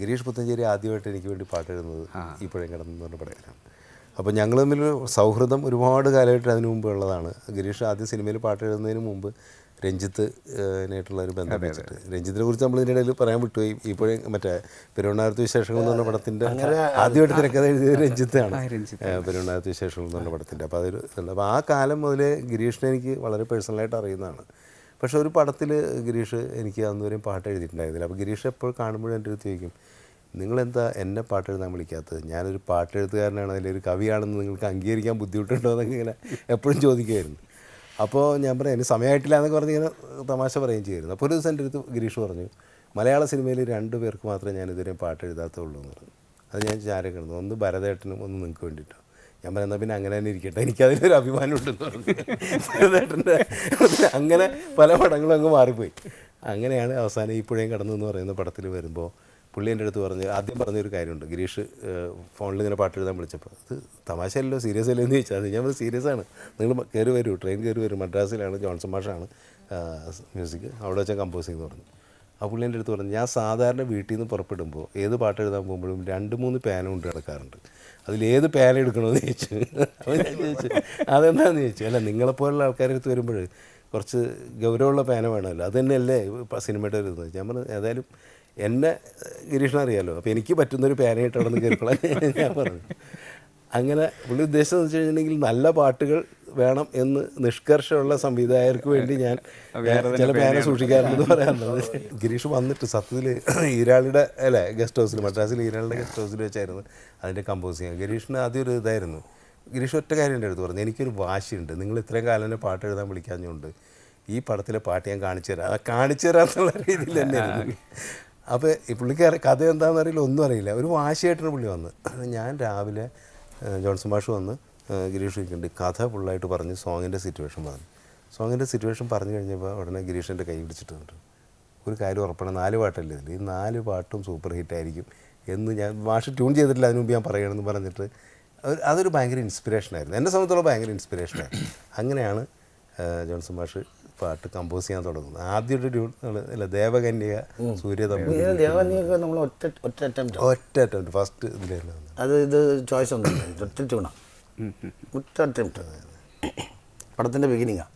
ഗിരീഷ് പുത്തഞ്ചേരി ആദ്യമായിട്ട് എനിക്ക് വേണ്ടി പാട്ട് എഴുതുന്നത് ഇപ്പോഴും കിടന്നു പറഞ്ഞ പടത്തിലാണ്. അപ്പോൾ ഞങ്ങൾ തമ്മിൽ സൗഹൃദം ഒരുപാട് കാലമായിട്ട് അതിനു മുമ്പ് ഉള്ളതാണ്. ഗിരീഷ് ആദ്യം സിനിമയിൽ പാട്ട് എഴുതുന്നതിന് മുമ്പ് രഞ്ജിത്ത് ഏഹ്, നായിട്ടുള്ള ഒരു ബന്ധം വെച്ചിട്ട്. രഞ്ജിത്തിനെ കുറിച്ച് നമ്മൾ ഇതിന്റെ ഇടയിൽ പറയാൻ വിട്ടുപോയി. ഇപ്പോഴും മറ്റേ പെരുവണ്ണാരത്ത് വിശേഷങ്ങൾ എന്ന് പറഞ്ഞ പടത്തിന്റെ ആദ്യമായിട്ട് തിരക്കഥ എഴുതിയത് രഞ്ജിത്താണ്. പെരുവണ്ണാരത്ത് വിശേഷങ്ങൾ എന്ന് പറഞ്ഞ പടത്തിന്റെ. അപ്പോൾ അതൊരു അപ്പോൾ ആ കാലം മുതലേ ഗിരീഷിനെ എനിക്ക് വളരെ പേഴ്സണലായിട്ട് അറിയുന്നതാണ്. പക്ഷെ ഒരു പടത്തിൽ ഗിരീഷ് എനിക്ക് അന്നുവരെയും പാട്ട് എഴുതിയിട്ടുണ്ടായിരുന്നില്ല. അപ്പോൾ ഗിരീഷ് എപ്പോൾ കാണുമ്പോഴും എന്റെ അടുത്ത് ചോദിക്കും നിങ്ങളെന്താ എന്നെ പാട്ട് എഴുതാൻ വിളിക്കാത്തത്? ഞാനൊരു പാട്ട് എഴുത്തുകാരനാണ് ഒരു കവിയാണെന്ന് നിങ്ങൾക്ക് അംഗീകരിക്കാൻ ബുദ്ധിമുട്ടുണ്ടോ? എന്നൊക്കെ ഇങ്ങനെ എപ്പോഴും ചോദിക്കുമായിരുന്നു അപ്പോൾ ഞാൻ പറയാം എനിക്ക് സമയമായിട്ടില്ല എന്നൊക്കെ പറഞ്ഞ് ഇങ്ങനെ തമാശ പറയുകയും ചെയ്യുമായിരുന്നു അപ്പോൾ ഒരു ദിവസം എന്റെ അടുത്ത് ഗിരീഷ് പറഞ്ഞു മലയാള സിനിമയിൽ രണ്ട് പേർക്ക് മാത്രമേ ഞാൻ ഇതുവരെ പാട്ട് എഴുതാത്തുള്ളൂ എന്ന് പറഞ്ഞു. അത് ഞാൻ ചാരെ കിടന്നു ഒന്ന് ഭരതേട്ടനും ഒന്ന് നിങ്ങൾക്ക് വേണ്ടിയിട്ടോ ഞാൻ പറയുന്ന പിന്നെ അങ്ങനെ തന്നെ ഇരിക്കട്ടെ. എനിക്കതിലൊരു അഭിമാനം ഉണ്ടെന്ന് പറഞ്ഞു അങ്ങനെ പല പടങ്ങളും അങ്ങ് മാറിപ്പോയി. അങ്ങനെയാണ് അവസാനം ഈ പുഴയും കടന്നു എന്ന് പറയുന്ന പടത്തിൽ വരുമ്പോൾ പുള്ളി എന്റെ അടുത്ത് പറഞ്ഞ് ആദ്യം പറഞ്ഞൊരു കാര്യമുണ്ട്. ഗിരീഷ് ഫോണിൽ ഇങ്ങനെ പാട്ട് എഴുതാൻ വിളിച്ചപ്പോൾ അത് തമാശയല്ലോ സീരിയസ് അല്ലോ എന്ന് ചോദിച്ചാൽ ഞാൻ സീരിയസ് ആണ്. നിങ്ങൾ കയറി വരൂ ട്രെയിൻ കയറി വരും. മദ്രാസിലാണ് ജോൺസൺ മാഷാണ് മ്യൂസിക്. അവിടെ വെച്ചാൽ കമ്പോസിങ് എന്ന് പറഞ്ഞു. ആ പുള്ളി എന്റെ അടുത്ത് പറഞ്ഞു ഞാൻ സാധാരണ വീട്ടിൽ നിന്ന് പുറപ്പെടുമ്പോൾ ഏത് പാട്ട് എഴുതാൻ പോകുമ്പോഴും രണ്ട് മൂന്ന് പേന കൊണ്ട് കിടക്കാറുണ്ട് അതിലേത് പേന എടുക്കണമെന്ന് ചോദിച്ചു. അപ്പോൾ ഞാൻ ചോദിച്ചു അതെന്താണെന്ന് ചോദിച്ചു? അല്ല നിങ്ങളെപ്പോലുള്ള ആൾക്കാരുടെ അടുത്ത് വരുമ്പോൾ കുറച്ച് ഗൗരവമുള്ള പാന വേണമല്ലോ. അത് തന്നെയല്ലേ സിനിമയുടെ ഒരു ഞാൻ പറഞ്ഞു ഏതായാലും എന്നെ ഗിരീഷിനെ അറിയാമല്ലോ അപ്പോൾ എനിക്ക് പറ്റുന്നൊരു പേനയായിട്ട് അവിടെ നിന്ന് കയറിക്കൊള്ളാൻ ഞാൻ പറഞ്ഞു. അങ്ങനെ പുള്ളി ഉദ്ദേശം എന്ന് വെച്ച് കഴിഞ്ഞിട്ടുണ്ടെങ്കിൽ നല്ല പാട്ടുകൾ വേണം എന്ന് നിഷ്കർഷമുള്ള സംവിധായകർക്ക് വേണ്ടി ഞാൻ ചില പേന സൂക്ഷിക്കാറുണ്ടെന്ന് പറയാറുണ്ട്. ഗിരീഷ് വന്നിട്ട് സത്യത്തിൽ ഈരാളുടെ അല്ലേ ഗസ്റ്റ് ഹൗസിൽ മദ്രാസിൽ ഈരാളുടെ ഗസ്റ്റ് ഹൗസിൽ വെച്ചായിരുന്നു അതിന്റെ കമ്പോസ് കമ്പോസിങ് ഗിരീഷിന് ആദ്യം ഒരു ഇതായിരുന്നു. ഗിരീഷ് ഒറ്റ കാര്യം എന്റെ അടുത്ത് പറഞ്ഞു. എനിക്കൊരു വാശിയുണ്ട്. നിങ്ങൾ ഇത്രയും കാലം തന്നെ പാട്ട് എഴുതാൻ വിളിക്കാഞ്ഞുകൊണ്ട് ഈ പടത്തിലെ പാട്ട് ഞാൻ കാണിച്ചു തരാം. അത് കാണിച്ചു തരാമെന്നുള്ള രീതിയിൽ തന്നെയായിരുന്നു. അപ്പോൾ ഈ പുള്ളിക്ക് അറി- കഥ എന്താണെന്ന് അറിയില്ല. ഒന്നും അറിയില്ല. ഒരു വാശിയായിട്ടാണ് പുള്ളി വന്ന് ഞാൻ രാവിലെ ജോൺസൺ മാഷ് വന്ന് ഗിരീഷ് ചോദിക്കുന്നുണ്ട് കഥ ഫുള്ളായിട്ട് പറഞ്ഞ് സോങ്ങിന്റെ സിറ്റുവേഷൻ പറഞ്ഞു. സോങ്ങിന്റെ സിറ്റുവേഷൻ പറഞ്ഞു കഴിഞ്ഞപ്പോൾ ഉടനെ ഗിരീഷിന്റെ കൈ പിടിച്ചിട്ടുണ്ട് ഒരു കാര്യം ഉറപ്പാണ് നാല് പാട്ടല്ലേ ഇതിൽ ഈ നാല് പാട്ടും സൂപ്പർ ഹിറ്റായിരിക്കും എന്ന് ഞാൻ മാഷ് ട്യൂൺ ചെയ്തിട്ടില്ല അതിന് മുമ്പ് ഞാൻ പറയണമെന്ന് പറഞ്ഞിട്ട് അത് അതൊരു ഭയങ്കര ഇൻസ്പിറേഷനായിരുന്നു എന്നെ സംബന്ധിച്ചോളം ഭയങ്കര ഇൻസ്പിറേഷനായിരുന്നു അങ്ങനെയാണ് ജോൺസൺ മാഷ് പാട്ട് കമ്പോസ് ചെയ്യാൻ തുടങ്ങുന്നത്. ആദ്യത്തെ ട്യൂൺ അല്ല ദേവകന്യക സൂര്യ ദേവാനിയൊക്കെ നമ്മൾ ഒറ്റ ഒറ്റ അറ്റംപ്റ്റ് ഒറ്റ അറ്റംപ്റ്റ് ഫസ്റ്റ് ഇതിലായിരുന്നു. അത് ഇത് ചോയ്സ് ഒന്നും ഒറ്റ ട്യൂണാണ് ഒറ്റ അറ്റംപ്റ്റ് പടത്തിന്റെ ബിഗിനിങ്ങാണ്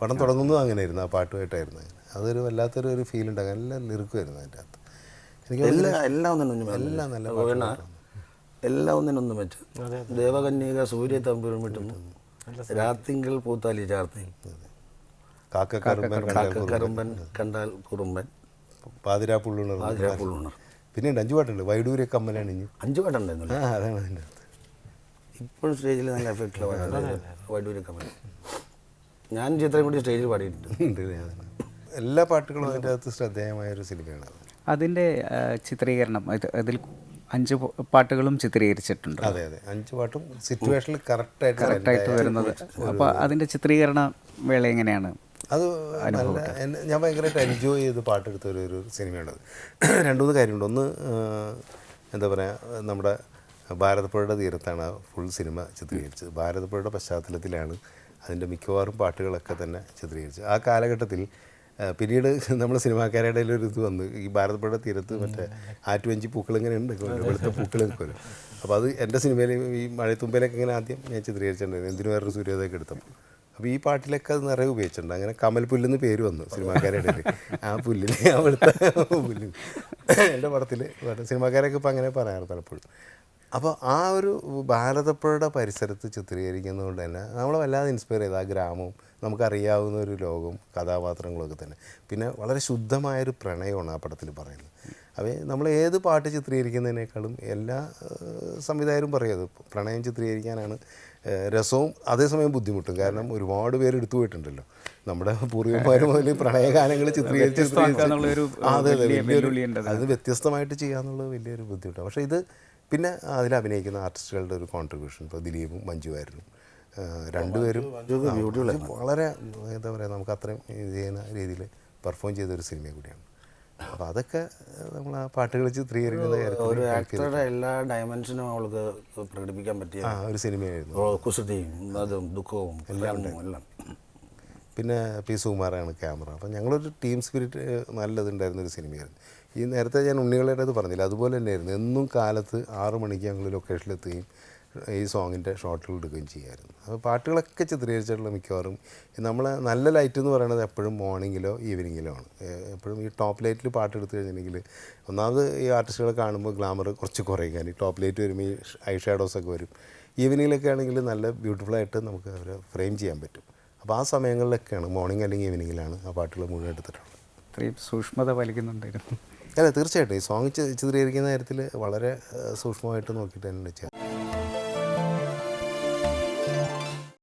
പടം തുടങ്ങുന്നതും അങ്ങനെയായിരുന്നു ആ പാട്ടുമായിട്ടായിരുന്നു അങ്ങനെ. അതൊരു വല്ലാത്തൊരു ഒരു ഫീൽ ഉണ്ടാകും എല്ലാം ലിറിക്കുമായിരുന്നു അതിന്റെ അകത്ത്. എനിക്ക് എല്ലാം എല്ലാം ഒന്നും എല്ലാം നല്ല എല്ലാം ഒന്നിനൊന്നും വെച്ച് ദേവകന്യക സൂര്യ തമ്പുരം വിട്ടും. രാത്തിങ്കൾ പൂത്താലി ചാർത്തി. കാക്കക്കറുമ്പൻ കണ്ടാൽ കുറുമ്പൻ. പാതിരാപ്പുള്ളുണർ പാതിരാപ്പുള്ളുണർ. പുള്ളുണർ പിന്നെ അഞ്ചു പാട്ടുണ്ട്. വൈഡൂര്യ കമ്മലണിഞ്ഞു അഞ്ചു പാട്ടുണ്ടായിരുന്നു അതാണ് അതിന്റെ അകത്ത് ഇപ്പോഴും സ്റ്റേജിൽ നല്ല എഫക്റ്റുള്ള പാട്ടാണ് വൈഡൂര്യ കമൽ ഞാൻ ചിത്രം കൂടി സ്റ്റേജിൽ പാടിയിട്ടുണ്ട്. എല്ലാ പാട്ടുകളും അതിന്റെ അകത്ത് ശ്രദ്ധേയമായ ഒരു സിനിമയാണ് അത്. അതിന്റെ ചിത്രീകരണം അതിൽ അഞ്ച് പാട്ടുകളും ചിത്രീകരിച്ചിട്ടുണ്ട്. അതെ അതെ. അഞ്ച് പാട്ടും സിറ്റുവേഷനിൽ കറക്റ്റായിട്ട് കറക്റ്റായിട്ട് വരുന്നത്. അപ്പോൾ അതിന്റെ ചിത്രീകരണ വേള എങ്ങനെയാണ് അത് ഞാൻ ഭയങ്കരമായിട്ട് എൻജോയ് ചെയ്ത് പാട്ടെടുത്ത ഒരു ഒരു സിനിമയാണത് രണ്ടു മൂന്ന് കാര്യമുണ്ട് ഒന്ന് എന്താ പറയുക നമ്മുടെ ഭാരതപ്പുഴയുടെ തീരത്താണ് ഫുൾ സിനിമ ചിത്രീകരിച്ചത്. ഭാരതപ്പുഴയുടെ പശ്ചാത്തലത്തിലാണ് അതിന്റെ മിക്കവാറും പാട്ടുകളൊക്കെ തന്നെ ചിത്രീകരിച്ചത്. ആ കാലഘട്ടത്തിൽ പിന്നീട് നമ്മൾ സിനിമാക്കാരുടെ ഒരു ഇത് വന്നു. ഈ ഭാരതപ്പുഴയുടെ തീരത്ത് മറ്റേ ആറ്റുവഞ്ചി പൂക്കൾ ഇങ്ങനെ ഉണ്ട്. വെളുത്ത പൂക്കൾ നിൽക്കുമല്ലോ അപ്പോൾ അത് എന്റെ സിനിമയിൽ ഈ മഴത്തുമ്പയിലൊക്കെ ഇങ്ങനെ ആദ്യം ഞാൻ ചിത്രീകരിച്ചിട്ടുണ്ടായിരുന്നു. എന്തിനു വേറൊരു സൂര്യോദയൊക്കെ എടുത്തപ്പോൾ. അപ്പോൾ ഈ പാട്ടിലൊക്കെ അത് നിറയെ ഉപയോഗിച്ചിട്ടുണ്ട്. അങ്ങനെ കമൽ പുല്ലെന്ന് പേര് വന്നു സിനിമാക്കാരുടെ ആ പുല്ലിന് അവിടുത്തെ പുല്ല്. എന്റെ പടത്തിൽ സിനിമാക്കാരൊക്കെ ഇപ്പോൾ അങ്ങനെ പറയാറ് പലപ്പോഴും. അപ്പോൾ ആ ഒരു ഭാരതപ്പുഴയുടെ പരിസരത്ത് ചിത്രീകരിക്കുന്നതുകൊണ്ട് തന്നെ നമ്മളെ വല്ലാതെ ഇൻസ്പയർ ചെയ്ത് ആ ഗ്രാമവും നമുക്കറിയാവുന്ന ഒരു ലോകവും കഥാപാത്രങ്ങളൊക്കെ തന്നെ. പിന്നെ വളരെ ശുദ്ധമായൊരു പ്രണയമാണ് ആ പടത്തിൽ പറയുന്നത്. അപ്പോൾ നമ്മൾ ഏത് പാട്ട് ചിത്രീകരിക്കുന്നതിനേക്കാളും എല്ലാ സംവിധായകരും പറയും പ്രണയം ചിത്രീകരിക്കാനാണ് രസവും അതേസമയം ബുദ്ധിമുട്ടും. കാരണം ഒരുപാട് പേര് എടുത്തു പോയിട്ടുണ്ടല്ലോ. നമ്മുടെ പൂർവികന്മാർ മുതൽ പ്രണയഗാനങ്ങൾ ചിത്രീകരിച്ച് അതെ അതെ വലിയൊരു അത് വ്യത്യസ്തമായിട്ട് ചെയ്യാന്നുള്ളത് വലിയൊരു ബുദ്ധിമുട്ടാണ്. പക്ഷേ ഇത് പിന്നെ അതിൽ അഭിനയിക്കുന്ന ആർട്ടിസ്റ്റുകളുടെ ഒരു കോൺട്രിബ്യൂഷൻ ഇപ്പോൾ ദിലീപും മഞ്ജുവായിരുന്നു രണ്ടുപേരും വളരെ എന്താ പറയുക നമുക്ക് അത്രയും ഇത് ചെയ്യുന്ന രീതിയിൽ പെർഫോം ചെയ്ത ഒരു സിനിമ കൂടിയാണ്. അപ്പോൾ അതൊക്കെ നമ്മൾ ആ പാട്ടുകൾ ചിത്രീകരിക്കുന്ന ഒരു ആക്ടറുടെ എല്ലാ ഡയമെൻഷനും അവൾക്ക് പ്രകടിപ്പിക്കാൻ പറ്റിയ ആ ഒരു സിനിമയായിരുന്നു കുസൃതിയും അതും ദുഃഖവും എല്ലാം എല്ലാം. പിന്നെ പി സുകുമാറാണ് ക്യാമറ. അപ്പം ഞങ്ങളൊരു ടീം സ്പിരിറ്റ് നല്ലതുണ്ടായിരുന്ന ഒരു സിനിമയായിരുന്നു ഈ നേരത്തെ ഞാൻ ഉണ്ണികളുടെ അത് പറഞ്ഞില്ല അതുപോലെ തന്നെയായിരുന്നു. എന്നും കാലത്ത് ആറു മണിക്ക് ഞങ്ങൾ ലൊക്കേഷനിലെത്തുകയും ഈ സോങ്ങിന്റെ ഷോട്ടുകൾ എടുക്കുകയും ചെയ്യുമായിരുന്നു അപ്പോൾ പാട്ടുകളൊക്കെ ചിത്രീകരിച്ചിട്ടുള്ള മിക്കവാറും നമ്മൾ നല്ല ലൈറ്റ് എന്ന് പറയുന്നത് എപ്പോഴും മോർണിംഗിലോ ഈവനിങ്ങിലോ ആണ്. എപ്പോഴും ഈ ടോപ്പ് ലൈറ്റിൽ പാട്ട് എടുത്തു കഴിഞ്ഞിട്ടുണ്ടെങ്കിൽ ഒന്നാമത് ഈ ആർട്ടിസ്റ്റുകളെ കാണുമ്പോൾ ഗ്ലാമർ കുറച്ച് കുറയുകയാണ്. ഈ ടോപ്പ് ലൈറ്റ് വരുമ്പോൾ ഈ ഐ ഷാഡോസ് ഒക്കെ വരും. ഈവനിങ്ങിലൊക്കെ ആണെങ്കിൽ നല്ല ബ്യൂട്ടിഫുള്ളായിട്ട് നമുക്ക് അവരെ ഫ്രെയിം ചെയ്യാൻ പറ്റും. അപ്പോൾ ആ സമയങ്ങളിലൊക്കെയാണ് മോർണിംഗ് അല്ലെങ്കിൽ ഈവനിങ്ങിലാണ് ആ പാട്ടുകൾ മുഴുവൻ എടുത്തിട്ടുള്ളത്. ഇത്രയും സൂക്ഷ്മത പാലിക്കുന്നുണ്ടായിരുന്നു. അല്ല തീർച്ചയായിട്ടും. ഈ സോങ് ചിത്രീകരിക്കുന്ന കാര്യത്തിൽ വളരെ സൂക്ഷ്മമായിട്ട് നോക്കിയിട്ട് തന്നെ ചെയ്യാം.